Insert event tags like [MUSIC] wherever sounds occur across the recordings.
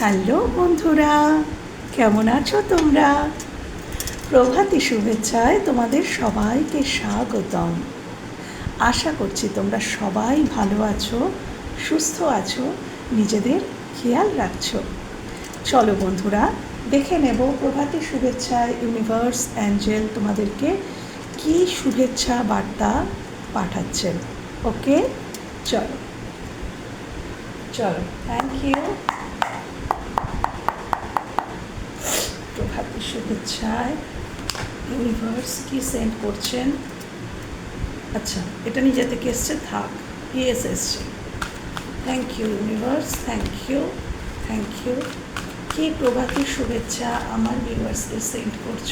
Hello বন্ধুরা, কেমন আছো তোমরা? প্রভাতী শুভেচ্ছায় তোমাদের সবাইকে স্বাগতম। আশা করছি তোমরা সবাই ভালো আছো, সুস্থ আছো, নিজেদের খেয়াল রাখছো। চলো বন্ধুরা, দেখে নেব প্রভাতী শুভেচ্ছায় ইউনিভার্স অ্যাঞ্জেল তোমাদেরকে কি শুভেচ্ছা বার্তা পাঠাচ্ছেন ওকে? চলো। চলো, থ্যাংক ইউ প্রভাতী শুভেচ্ছায় ইউনিভার্স কি সেন্ড করছেন? আচ্ছা এটা নিজে থেকে এসছে, থাক ইয়েস এসছে? Thank you universe thank you thank you কি প্রভাতী শুভেচ্ছা আমার ভিউয়ার্সকে সেন্ড করছ?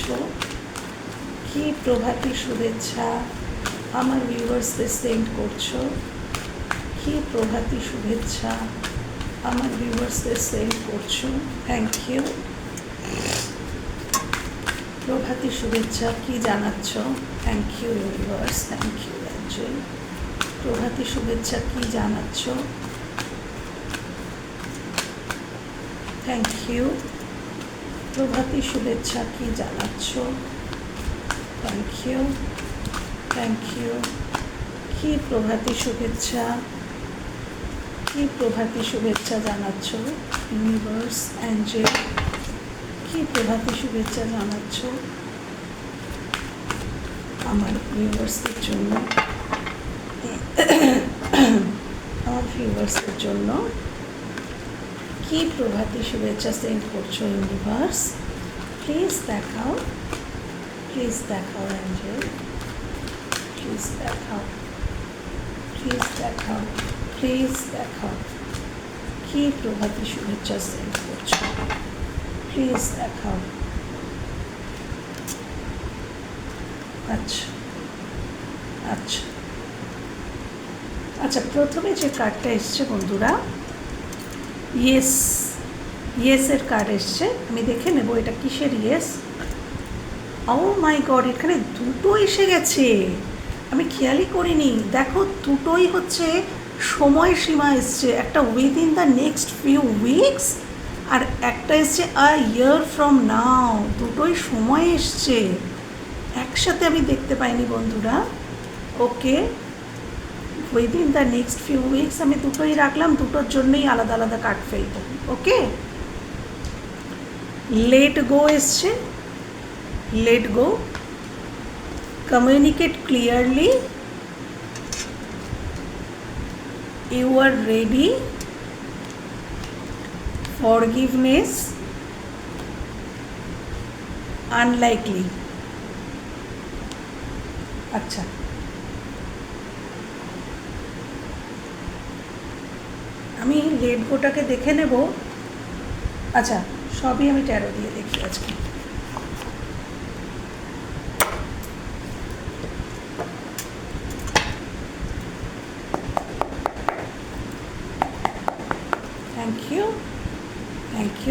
কি প্রভাতী শুভেচ্ছা আমার ভিউয়ার্সকে সেন্ড করছ? কি প্রভাতী শুভেচ্ছা আমার ভিউয়ার্সকে সেন্ড করছ? থ্যাংক ইউ প্রভাতী শুভেচ্ছা, কি জানাচ্ছ? Thank you universe thank you angel প্রভাতী শুভেচ্ছা, কি জানাচ্ছ? থ্যাংক ইউ প্রভাতী শুভেচ্ছা, কি জানাচ্ছ? থ্যাংক ইউ থ্যাংক ইউ কি প্রভাতী শুভেচ্ছা? কি প্রভাতী শুভেচ্ছা জানাচ্ছ ইউনিভার্স অ্যাঞ্জেল কি প্রভাতী শুভেচ্ছা জানাচ্ছ আমার ভিউয়ার্সদের জন্য। আমার ভিউয়ার্সদের জন্য কি প্রভাতী শুভেচ্ছা সেন্ড করছ ইউনিভার্স প্লিজ দেখাও। প্লিজ দেখাও অ্যাঞ্জেল প্লিজ দেখাও। প্লিজ দেখাও। প্লিজ দেখাও। কি প্রভাতী শুভেচ্ছা সেন্ড করছ? প্লিজ দেখাও আচ্ছা। আচ্ছা। আচ্ছা প্রথমে যে কার্ডটা এসছে, বন্ধুরা ইয়েস ইয়েসের কার্ড এসছে। আমি দেখে নেব এটা কিসের ইয়েস ও মাই গড এখানে দুটো এসে গেছে। আমি খেয়ালই করিনি। দেখো, দুটোই হচ্ছে সময়সীমা এসছে। একটা within the next few weeks একটা এসছে, আ ইয়ার ফ্রম নাও। দুটোই সময় এসছে। একসাথে আমি দেখতে পাইনি বন্ধুরা। Okay within the next few weeks আমি দুটোই রাখলাম, দুটোর জন্যই আলাদা আলাদা কাট ফেলব ওকে? লেট গো এসছে। Let go communicate clearly you are ready forgiveness unlikely আচ্ছা। আমি লেট গোটাকে দেখে নেব। আচ্ছা সবই আমি ট্যারো দিয়ে দেখি আজকে।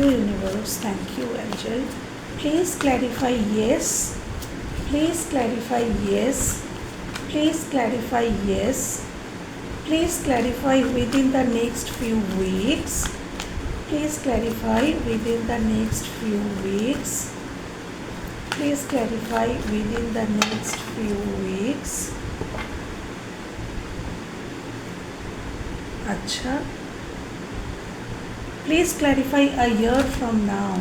you universe. Thank you, Angel. Please clarify yes. Please clarify yes. Please clarify yes. Please clarify within the next few weeks. Please clarify within the next few weeks. Please clarify within the next few weeks. अच्छा Please clarify a year from now.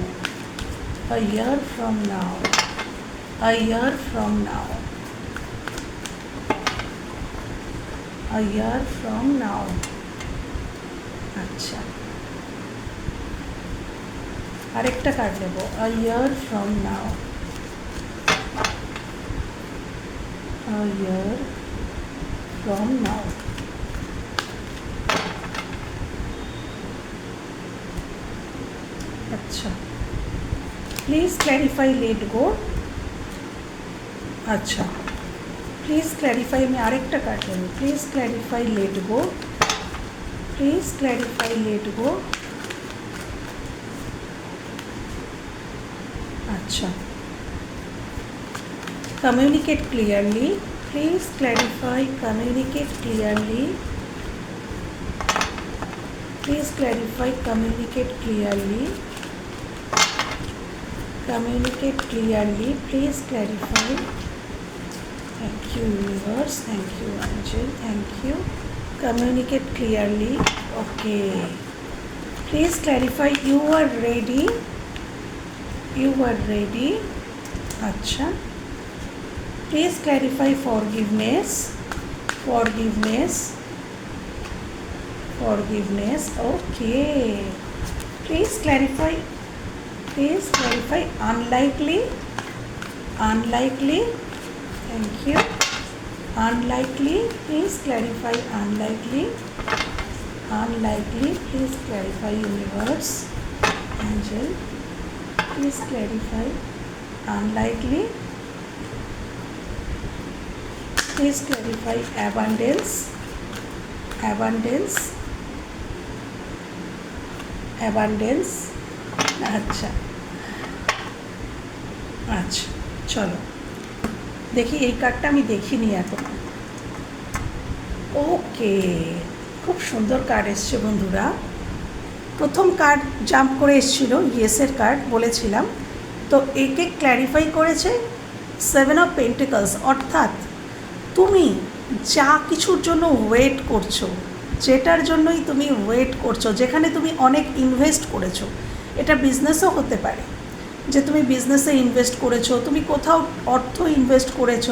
A year from now. A year from now. A year from now. আচ্ছা আরেকটা card নেব আ ইয়ার from now a year from now আচ্ছা please clarify let go আচ্ছা please clarify আমি আরেকটা card নেব please clarify let go please clarify let go আচ্ছা communicate clearly please clarify communicate clearly please clarify, communicate clearly communicate clearly. Please clarify. Thank you universe. Thank you angel thank you. Communicate clearly. Okay. Please clarify. You are ready. You are ready. Acha. Please clarify forgiveness. Forgiveness. Forgiveness. Okay. Please clarify please clarify unlikely unlikely thank you unlikely please clarify unlikely unlikely please clarify universe angel please clarify unlikely please clarify abundance abundance abundance আচ্ছা আচ্ছা চলো। দেখি, এই কার্ডটা আমি দেখিনি এখন। ওকে, খুব সুন্দর কার্ড এসছে বন্ধুরা। প্রথম কার্ড জাম্প করে এসেছিল ইয়েসের কার্ড বলেছিলাম। তো একে ক্ল্যারিফাই করেছে সেভেন অফ পেন্টিকলস অর্থাৎ তুমি যা কিছুর জন্য ওয়েট করছ, যেটার জন্যই তুমি ওয়েট করছ, যেখানে তুমি অনেক ইনভেস্ট করেছ, এটা বিজনেসও হতে পারে। যে তুমি বিজনেসে ইনভেস্ট করেছ, তুমি কোথাও অর্থ ইনভেস্ট করেছ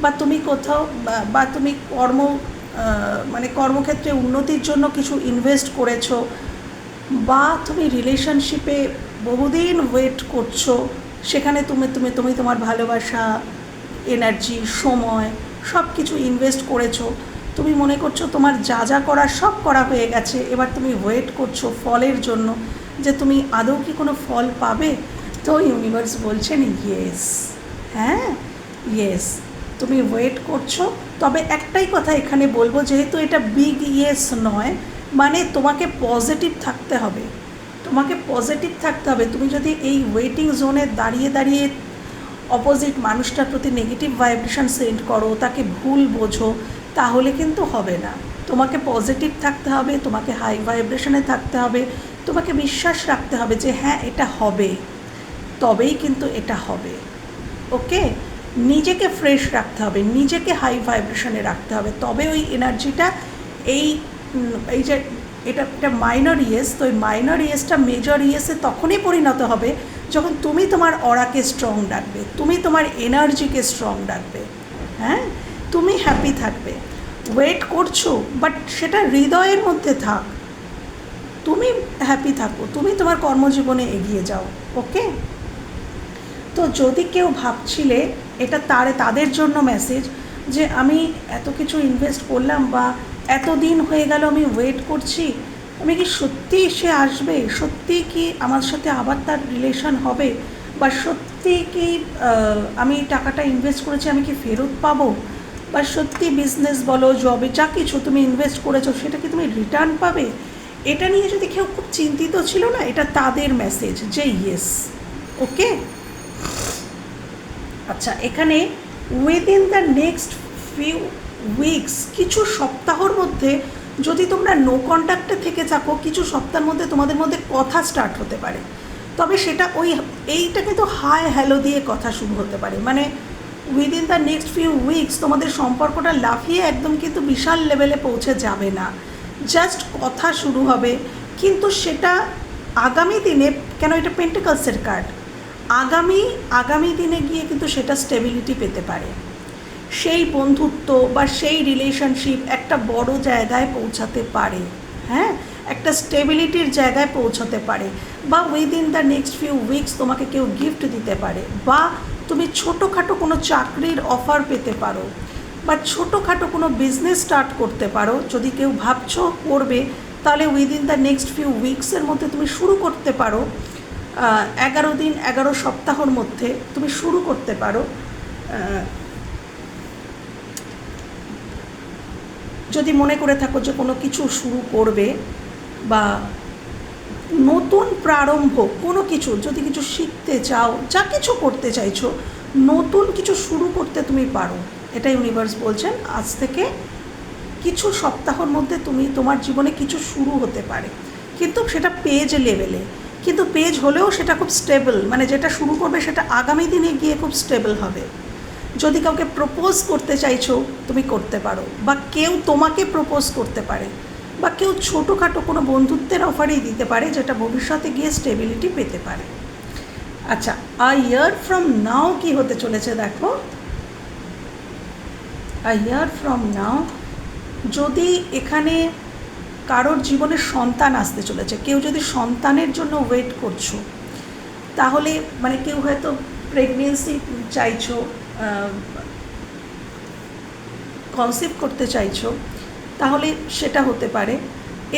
বা তুমি কোথাও বা- তুমি কর্ম মানে কর্মক্ষেত্রে উন্নতির জন্য কিছু ইনভেস্ট করেছ বা তুমি রিলেশনশিপে বহুদিন ওয়েট করছ, সেখানে তুমি তুমি তুমি তোমার ভালোবাসা এনার্জি সময় সব কিছু ইনভেস্ট করেছ, তুমি মনে করছ তোমার যা যা করা সব করা হয়ে গেছে, এবার তুমি ওয়েট করছ ফলের জন্য, যে তুমি আদৌ কি কোনো ফল পাবে? তো ইউনিভার্স বলছেন ইয়েস হ্যাঁ? ইয়েস তুমি ওয়েট করছ। তবে একটাই কথা এখানে বলব, যেহেতু এটা বিগ ইয়েস নয় মানে তোমাকে পজিটিভ থাকতে হবে। তোমাকে পজিটিভ থাকতে হবে। তুমি যদি এই ওয়েটিং জোনে দাঁড়িয়ে দাঁড়িয়ে অপোজিট মানুষটার প্রতি নেগেটিভ ভাইব্রেশন সেন্ড করো, তাকে ভুল বোঝো, তাহলে কিন্তু হবে না। তোমাকে পজিটিভ থাকতে হবে, তোমাকে হাই ভাইব্রেশনে থাকতে হবে, তোমাকে বিশ্বাস রাখতে হবে যে হ্যাঁ এটা হবে। তবেই কিন্তু এটা হবে। ওকে? নিজেকে ফ্রেশ রাখতে হবে, নিজেকে হাই ভাইব্রেশনে রাখতে হবে। তবে ওই এনার্জিটা এই এই যে এটা একটা মাইনর ইয়েস তো ওই মাইনর ইয়েসটা মেজর ইয়েসে তখনই পরিণত হবে যখন তুমি তোমার অরাকে স্ট্রং রাখবে, তুমি তোমার এনার্জিকে স্ট্রং রাখবে। হ্যাঁ? তুমি হ্যাপি থাকবে। ওয়েট করছ বাট সেটা হৃদয়ের মধ্যে থাক। তুমি হ্যাপি থাকো, তুমি তোমার কর্মজীবনে এগিয়ে যাও ওকে তো যদি কেউ ভাবছিলে, এটা তারে, তাদের জন্য মেসেজ যে আমি এত কিছু ইনভেস্ট করলাম বা এত দিন হয়ে গেল আমি ওয়েট করছি আমি কি সত্যি সে আসবে? সত্যি কি আমার সাথে আবার তার রিলেশন হবে? বা সত্যি কি আমি টাকাটা ইনভেস্ট করেছি, আমি কি ফেরত পাবো? বা সত্যি বিজনেস বলো জবে যা কিছু তুমি ইনভেস্ট করেছ, সেটা কি তুমি রিটার্ন পাবে? এটা নিয়ে যদি কেউ খুব চিন্তিত ছিল না, এটা তাদের মেসেজ যে ইয়েস ওকে আচ্ছা এখানে within the next few weeks কিছু সপ্তাহর মধ্যে যদি তোমরা নো কন্ট্যাক্টে থেকে থাকো, কিছু সপ্তাহের মধ্যে তোমাদের মধ্যে কথা স্টার্ট হতে পারে। তবে সেটা ওই, এইটা কিন্তু হাই হ্যালো দিয়ে কথা শুরু হতে পারে। মানে within the next few weeks তোমাদের সম্পর্কটা লাফিয়ে একদম কিন্তু বিশাল লেভেলে পৌঁছে যাবে না। জাস্ট কথা শুরু হবে। কিন্তু সেটা আগামী দিনে, কেন এটা পেন্টিকালসের কার্ড আগামী আগামী দিনে গিয়ে কিন্তু সেটা স্টেবিলিটি পেতে পারে। সেই বন্ধুত্ব বা সেই রিলেশনশিপ একটা বড় জায়গায় পৌঁছাতে পারে হ্যাঁ? একটা স্টেবিলিটির জায়গায় পৌঁছাতে পারে বা within the next few weeks তোমাকে কেউ গিফট দিতে পারে বা তুমি ছোটোখাটো কোনো চাকরির অফার পেতে পারো বা ছোটোখাটো কোনো বিজনেস স্টার্ট করতে পারো। যদি কেউ ভাবছ করবে, তাহলে উইদিন দ্য নেক্সট ফিউ উইকসের মধ্যে তুমি শুরু করতে পারো। এগারো দিন, এগারো সপ্তাহর মধ্যে তুমি শুরু করতে পারো। যদি মনে করে থাকো যে কোনো কিছু শুরু করবে বা নতুন প্রারম্ভ, কোনো কিছু, যদি কিছু শিখতে চাও, যা কিছু করতে চাইছো, নতুন কিছু শুরু করতে তুমি পারো। এটা ইউনিভার্স বলছেন, আজ থেকে কিছু সপ্তাহর মধ্যে তুমি তোমার জীবনে কিছু শুরু হতে পারে। কিন্তু সেটা পেজ লেভেলে কিন্তু পেজ হলেও সেটা খুব স্টেবল মানে যেটা শুরু করবে সেটা আগামী দিনে গিয়ে খুব স্টেবল হবে। যদি কাউকে প্রপোজ করতে চাইছো, তুমি করতে পারো। বা কেউ তোমাকে প্রপোজ করতে পারে। বা কেউ ছোটোখাটো কোনো বন্ধুত্বের অফারই দিতে পারে, যেটা ভবিষ্যতে গিয়ে স্টেবিলিটি পেতে পারে। আচ্ছা আ ইয়ার ফ্রম নাও কি হতে চলেছে দেখো? আ ইয়ার ফ্রম নাও যদি এখানে কারোর জীবনে সন্তান আসতে চলেছে। কেউ যদি সন্তানের জন্য ওয়েট করছ, তাহলে মানে কেউ হয়তো প্রেগনেন্সি চাইছো কনসেপ্ট করতে চাইছো, তাহলে সেটা হতে পারে।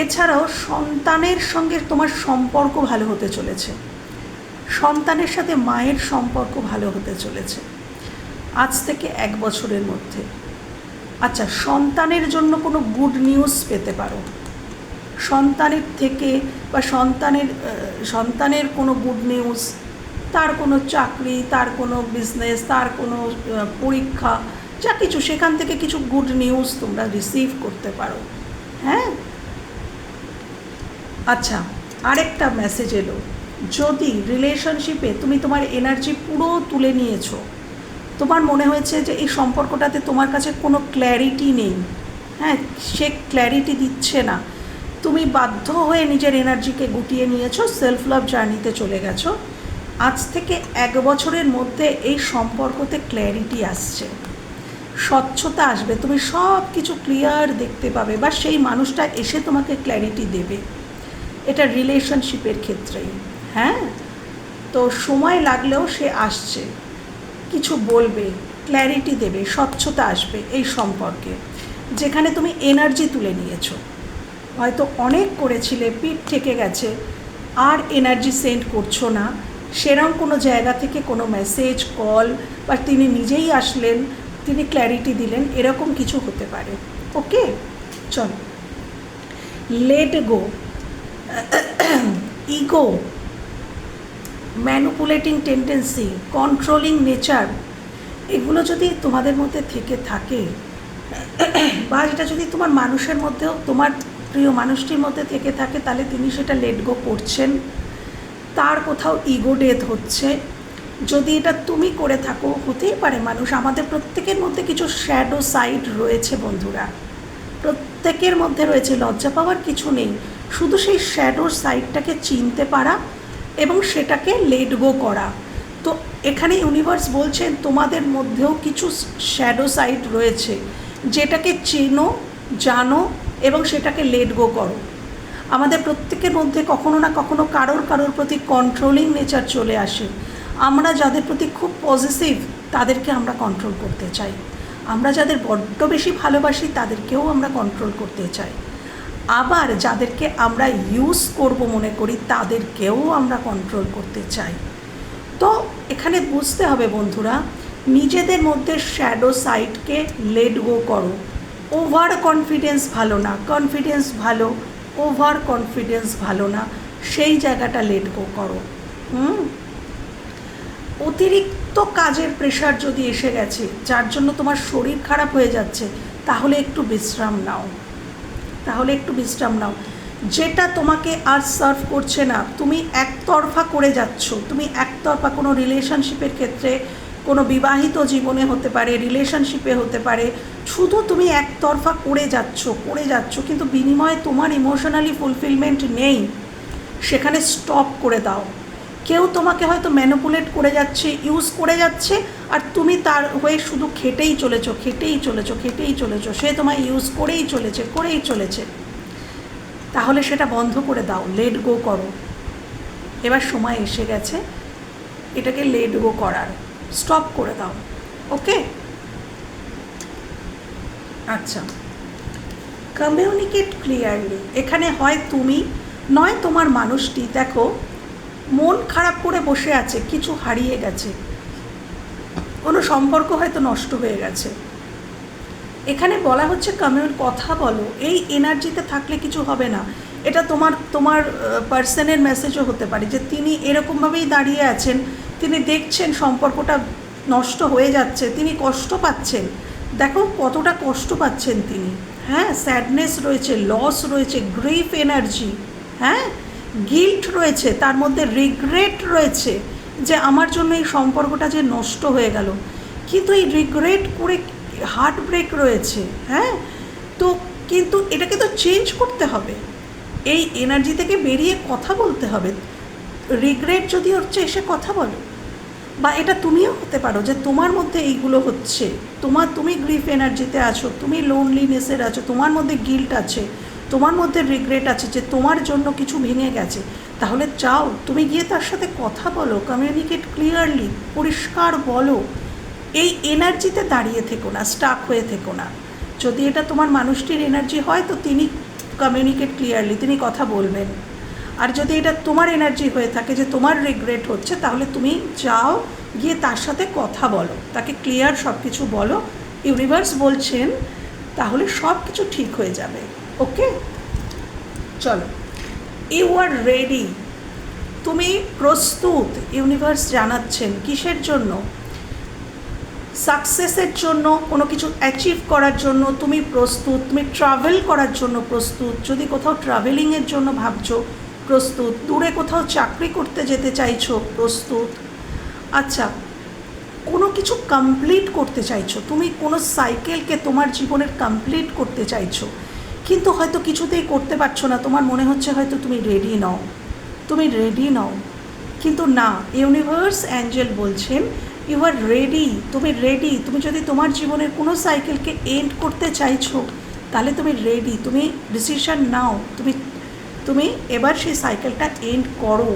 এছাড়াও সন্তানের সঙ্গে তোমার সম্পর্ক ভালো হতে চলেছে। সন্তানের সাথে মায়ের সম্পর্ক ভালো হতে চলেছে। আজ থেকে এক বছরের মধ্যে। আচ্ছা সন্তানের জন্য কোনো গুড নিউজ পেতে পারো। সন্তানের থেকে বা সন্তানের সন্তানের কোনো গুড নিউজ তার কোনো চাকরি, তার কোনো বিজনেস তার কোনো পরীক্ষা, যা কিছু, সেখান থেকে কিছু গুড নিউজ তোমরা রিসিভ করতে পারো। হ্যাঁ? আচ্ছা আরেকটা মেসেজ এলো। যদি রিলেশনশিপে তুমি তোমার এনার্জি পুরো তুলে নিয়েছো, তোমার মনে হয়েছে যে এই সম্পর্কটাতে তোমার কাছে কোনো ক্ল্যারিটি নেই হ্যাঁ সে ক্ল্যারিটি দিচ্ছে না তুমি বাধ্য হয়ে নিজের এনার্জিকে গুটিয়ে নিয়েছো সেলফ লাভ জার্নিতে চলে গেছো। আজ থেকে এক বছরের মধ্যে এই সম্পর্কতে ক্ল্যারিটি আসছে। স্বচ্ছতা আসবে, তুমি সব কিছু ক্লিয়ার দেখতে পাবে বা সেই মানুষটা এসে তোমাকে ক্ল্যারিটি দেবে। এটা রিলেশনশিপের ক্ষেত্রেই হ্যাঁ? তো সময় লাগলেও সে আসছে, কিছু বলবে ক্ল্যারিটি দেবে, স্বচ্ছতা আসবে এই সম্পর্কে, যেখানে তুমি এনার্জি তুলে নিয়েছো। হয়তো অনেক করেছিলে, পিঠ থেকে গেছে। আর এনার্জি সেন্ড করছ না। সেরম কোনো জায়গা থেকে কোনো মেসেজ কল বা তিনি নিজেই আসলেন, তিনি ক্ল্যারিটি দিলেন, এরকম কিছু হতে পারে। ওকে চল। Let go ego manipulating tendency controlling nature এগুলো যদি তোমাদের মধ্যে থেকে থাকে, [CLEARS THROAT] বা এটা যদি তোমার মানুষের মধ্যেও তোমার প্রিয় মানুষটির মধ্যে থেকে থাকে, তাহলে তিনি সেটা লেট গো করছেন। তার কোথাও ইগো ডেথ হচ্ছে। যদি এটা তুমি করে থাকো, হতেই পারে মানুষ। আমাদের প্রত্যেকের মধ্যে কিছু শ্যাডো সাইড রয়েছে বন্ধুরা। প্রত্যেকের মধ্যে রয়েছে, লজ্জা পাওয়ার কিছু নেই। শুধু সেই শ্যাডো সাইডটাকে চিনতে পারা এবং সেটাকে লেট গো করা। তো এখানে ইউনিভার্স বলছেন তোমাদের মধ্যেও কিছু শ্যাডো সাইড রয়েছে। যেটাকে চেনো, জানো এবং সেটাকে লেট গো করো। আমাদের প্রত্যেকের মধ্যে কখনো না কখনো কারোর কারোর প্রতি কন্ট্রোলিং নেচার চলে আসে। আমরা যাদের প্রতি খুব পজিটিভ তাদেরকে আমরা কন্ট্রোল করতে চাই। আমরা যাদের বড্ড বেশি ভালোবাসি, তাদেরকেও আমরা কন্ট্রোল করতে চাই। আবার যাদেরকে আমরা ইউজ করব মনে করি, তাদেরকেও আমরা কন্ট্রোল করতে চাই। তো এখানে বুঝতে হবে বন্ধুরা, নিজেদের মধ্যে শ্যাডো সাইডকে লেট গো করো। ওভার কনফিডেন্স ভালো না কনফিডেন্স ভালো ওভার কনফিডেন্স ভালো না, সেই জায়গাটা লেট গো করো, হুম? অতিরিক্ত কাজের প্রেশার যদি এসে গেছে, যার জন্য তোমার শরীর খারাপ হয়ে যাচ্ছে, তাহলে একটু বিশ্রাম নাও, তাহলে একটু বিশ্রাম নাও। যেটা তোমাকে আর সার্ভ করছে না, তুমি একতরফা করে যাচ্ছ, তুমি একতরফা কোনো রিলেশনশিপের ক্ষেত্রে কোনো বিবাহিত জীবনে হতে পারে রিলেশনশিপে হতে পারে, শুধু তুমি একতরফা করে যাচ্ছ করে যাচ্ছ, কিন্তু বিনিময়ে তোমার ইমোশনালি ফুলফিলমেন্ট নেই, সেখানে স্টপ করে দাও। কেউ তোমাকে হয়তো ম্যানুপুলেট করে যাচ্ছে ইউজ করে যাচ্ছে, আর তুমি তার হয়ে শুধু খেটেই চলেছো খেটেই চলেছো খেটেই চলেছো, সে তোমায় ইউজ করেই চলেছে করেই চলেছে। তাহলে সেটা বন্ধ করে দাও লেট গো করো। এবার সময় এসে গেছে, এটাকে লেট গো করার। স্টপ করে দাও, ওকে? আচ্ছা কমিউনিকেট ক্লিয়ারলি এখানে হয় তুমি, নয় তোমার মানুষটি। দেখো, মন খারাপ করে বসে আছে, কিছু হারিয়ে গেছে। কোনো সম্পর্ক হয়তো নষ্ট হয়ে গেছে। এখানে বলা হচ্ছে কমিউন কথা বলো, এই এনার্জিতে থাকলে কিছু হবে না। এটা তোমার তোমার পার্সনের মেসেজও হতে পারে যে তিনি এরকমভাবেই দাঁড়িয়ে আছেন তিনি দেখছেন সম্পর্কটা নষ্ট হয়ে যাচ্ছে, তিনি কষ্ট পাচ্ছেন। দেখো কতটা কষ্ট পাচ্ছেন তিনি। হ্যাঁ স্যাডনেস রয়েছে লস রয়েছে গ্রিফ এনার্জি হ্যাঁ? গিল্ট রয়েছে, তার মধ্যে রিগ্রেট রয়েছে যে আমার জন্য এই সম্পর্কটা যে নষ্ট হয়ে গেল। কিন্তু এই রিগ্রেট করে হার্ট ব্রেক রয়েছে হ্যাঁ? তো কিন্তু এটাকে তো চেঞ্জ করতে হবে। এই এনার্জি থেকে বেরিয়ে কথা বলতে হবে। রিগ্রেট যদি হচ্ছে এসে কথা বলো, বা এটা তুমিও হতে পারো যে তোমার মধ্যে এইগুলো হচ্ছে, তোমার, তুমি গ্রিফ এনার্জিতে আছো, তুমি লোনলিনেসের আছো, তোমার মধ্যে গিল্ট আছে, তোমার মধ্যে রিগ্রেট আছে যে তোমার জন্য কিছু ভেঙে গেছে, তাহলে চাও, তুমি গিয়ে তার সাথে কথা বলো কমিউনিকেট ক্লিয়ারলি পরিষ্কার বলো, এই এনার্জিতে দাঁড়িয়ে থেকো না স্টাক হয়ে থেকো না। যদি এটা তোমার মানুষটির এনার্জি হয়, তো তিনি কমিউনিকেট ক্লিয়ারলি তিনি কথা বলবেন। আর যদি এটা তোমার এনার্জি হয়ে থাকে, যে তোমার রিগ্রেট হচ্ছে, তাহলে তুমি যাও, গিয়ে তার সাথে কথা বলো। তাকে ক্লিয়ার সব কিছু বলো। ইউনিভার্স বলছেন, তাহলে সব কিছু ঠিক হয়ে যাবে। ওকে চলো। ইউ আর রেডি তুমি প্রস্তুত। ইউনিভার্স জানাচ্ছেন, কিসের জন্য? সাকসেসের জন্য, কোনো কিছু অ্যাচিভ করার জন্য তুমি প্রস্তুত। তুমি ট্রাভেল করার জন্য প্রস্তুত। যদি কোথাও ট্রাভেলিংয়ের জন্য ভাবছ প্রস্তুত। দূরে কোথাও চাকরি করতে যেতে চাইছো, প্রস্তুত? আচ্ছা কোনো কিছু কমপ্লিট করতে চাইছো? তুমি কোনো সাইকেলকে তোমার জীবনের কমপ্লিট করতে চাইছো? কিন্তু হয়তো কিছুতেই করতে পারছ না। তোমার মনে হচ্ছে হয়তো তুমি রেডি নও। তুমি রেডি নও। কিন্তু না ইউনিভার্স অ্যাঞ্জেল বলছেন ইউ আর রেডি তুমি রেডি তুমি যদি তোমার জীবনের কোনো সাইকেলকে এন্ড করতে চাইছো, তাহলে তুমি রেডি তুমি ডিসিশন নাও। তুমি তুমি এবার সেই সাইকেলটা এন্ড করো।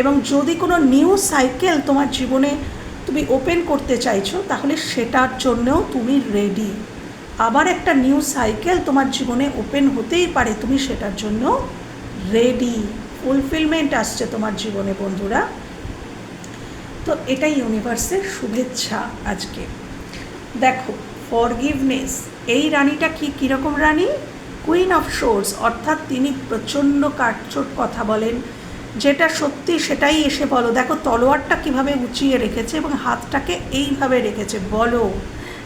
এবং যদি কোনো নিউ সাইকেল তোমার জীবনে তুমি ওপেন করতে চাইছো, তাহলে সেটার জন্যও তুমি রেডি আবার একটা নিউ সাইকেল তোমার জীবনে ওপেন হতেই পারে, তুমি সেটার জন্য রেডি ফুলফিলমেন্ট আসছে তোমার জীবনে, বন্ধুরা। তো এটাই ইউনিভার্সের শুভেচ্ছা আজকে। দেখো ফরগিভনেস এই রানীটা কি কীরকম রানী? কুইন অফ শোর্স অর্থাৎ তিনি প্রচণ্ড কাটচোট কথা বলেন। যেটা সত্যি সেটাই এসে বলো। দেখো, তলোয়ারটা কীভাবে উঁচিয়ে রেখেছে এবং হাতটাকে এইভাবে রেখেছে, বলো।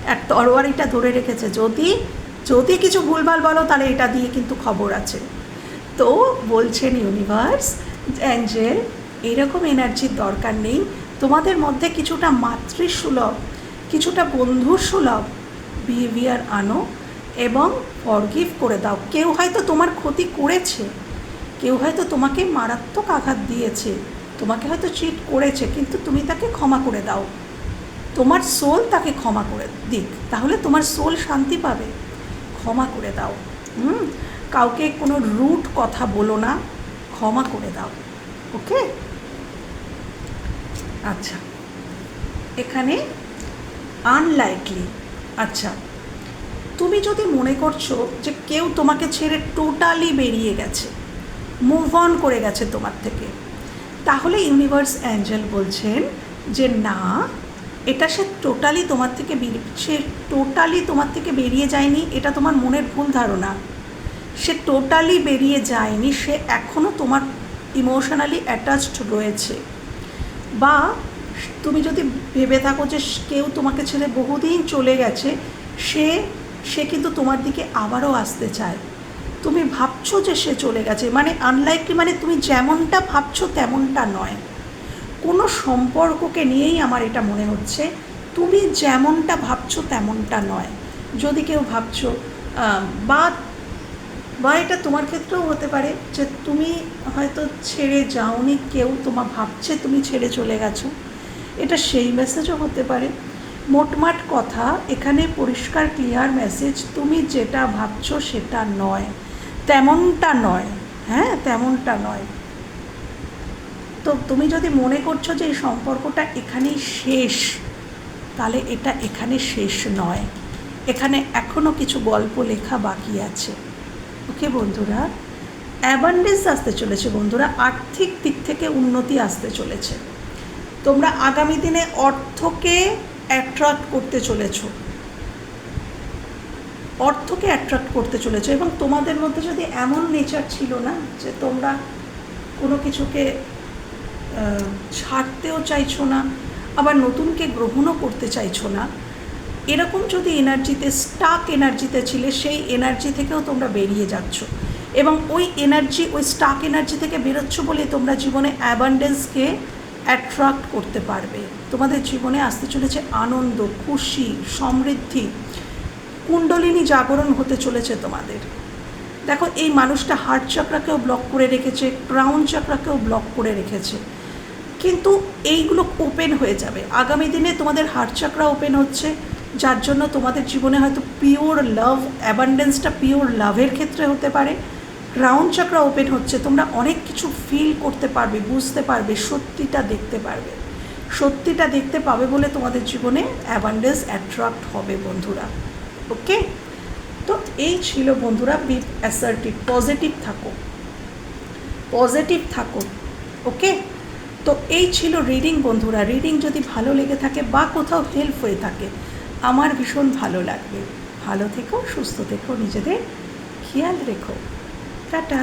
এক তরোয়ারিটা ধরে রেখেছে। যদি যদি কিছু ভুলভাল বলো, তাহলে এটা দিয়ে কিন্তু খবর আছে। তো বলছেন ইউনিভার্স অ্যাঞ্জেল এইরকম এনার্জির দরকার নেই। তোমাদের মধ্যে কিছুটা মাতৃসুলভ, কিছুটা বন্ধুসুলভ বিহেভিয়ার আনো। এবং ফরগিভ করে দাও। কেউ হয়তো তোমার ক্ষতি করেছে, কেউ হয়তো তোমাকে মারাত্মক আঘাত দিয়েছে, তোমাকে হয়তো চিট করেছে, কিন্তু তুমি তাকে ক্ষমা করে দাও। তোমার সোল তাকে ক্ষমা করে দিক, তাহলে তোমার সোল শান্তি পাবে। ক্ষমা করে দাও, হুম? কাউকে কোনো রুট কথা বলো না, ক্ষমা করে দাও, ওকে? আচ্ছা এখানে আনলাইকলি আচ্ছা তুমি যদি মনে করছ যে কেউ তোমাকে ছেড়ে টোটালি বেরিয়ে গেছে মুভ অন করে গেছে তোমার থেকে, তাহলে ইউনিভার্স অ্যাঞ্জেল বলছেন যে না, এটা সে টোটালি তোমার থেকে সে টোটালি তোমার থেকে বেরিয়ে যায়নি, এটা তোমার মনের ভুল ধারণা। সে টোটালি বেরিয়ে যায়নি, সে এখনও তোমার ইমোশনালি অ্যাটাচড রয়েছে। বা তুমি যদি ভেবে থাকো যে কেউ তোমাকে ছেড়ে বহুদিন চলে গেছে, সে সে কিন্তু তোমার দিকে আবারও আসতে চায়। তুমি ভাবছ যে সে চলে গেছে মানে আনলাইকলি মানে তুমি যেমনটা ভাবছ তেমনটা নয়। কোনো সম্পর্ককে নিয়েই আমার এটা মনে হচ্ছে, তুমি যেমনটা ভাবছ তেমনটা নয়। যদি কেউ ভাবছ বা বা এটা তোমার ক্ষেত্রেও হতে পারে যে তুমি হয়তো ছেড়ে যাওনি, কেউ তোমার ভাবছে তুমি ছেড়ে চলে গেছো। এটা সেই মেসেজও হতে পারে। মোটমাট কথা, এখানে পরিষ্কার ক্লিয়ার মেসেজ তুমি যেটা ভাবছ সেটা নয়। তেমনটা নয় হ্যাঁ তেমনটা নয়। তো তুমি যদি মনে করছ যে এই সম্পর্কটা এখানেই শেষ, তাহলে এটা এখানে শেষ নয়। এখানে এখনও কিছু গল্প লেখা বাকি আছে। ওকে বন্ধুরা অ্যাবান্ডেন্স আসতে চলেছে বন্ধুরা, আর্থিক দিক থেকে উন্নতি আসতে চলেছে। তোমরা আগামী দিনে অর্থকে অ্যাট্রাক্ট করতে চলেছ। অর্থকে অ্যাট্রাক্ট করতে চলেছ এবং তোমাদের মধ্যে যদি এমন নেচার ছিল না যে তোমরা কোনো কিছুকে ছাড়তেও চাইছো না, আবার নতুনকে গ্রহণও করতে চাইছো না, এরকম যদি এনার্জিতে স্টাক এনার্জিতে ছিলে, সেই এনার্জি থেকেও তোমরা বেরিয়ে যাচ্ছ। এবং ওই এনার্জি ওই স্টাক এনার্জি থেকে বেরোচ্ছ বলে তোমরা জীবনে অ্যাবান্ডেন্সকে অ্যাট্রাক্ট করতে পারবে। তোমাদের জীবনে আসতে চলেছে আনন্দ, খুশি, সমৃদ্ধি। কুণ্ডলিনী জাগরণ হতে চলেছে তোমাদের। দেখো, এই মানুষটা হার্ট চাকরাকেও ব্লক করে রেখেছে ক্রাউন চাকরাকেও ব্লক করে রেখেছে। কিন্তু এইগুলো ওপেন হয়ে যাবে। আগামী দিনে তোমাদের হার্ট চাকরা ওপেন হচ্ছে, যার জন্য তোমাদের জীবনে হয়তো পিওর লাভ অ্যাবান্ডেন্সটা পিওর লাভের ক্ষেত্রে হতে পারে। ক্রাউন চাকরা ওপেন হচ্ছে, তোমরা অনেক কিছু ফিল করতে পারবে, বুঝতে পারবে, সত্যিটা দেখতে পারবে। সত্যিটা দেখতে পাবে বলে তোমাদের জীবনে অ্যাবান্ডেন্স অ্যাট্রাক্ট হবে বন্ধুরা ওকে তো এই ছিল বন্ধুরা বি অ্যাসার্টিভ পজিটিভ থাকো পজিটিভ থাকো ওকে তো এই ছিল রিডিং বন্ধুরা রিডিং যদি ভালো লেগে থাকে বা কোথাও হেল্প হয়ে থাকে, আমার ভীষণ ভালো লাগবে। ভালো থেকো, সুস্থ থেকো, নিজেদের খেয়াল রেখো। টাটা।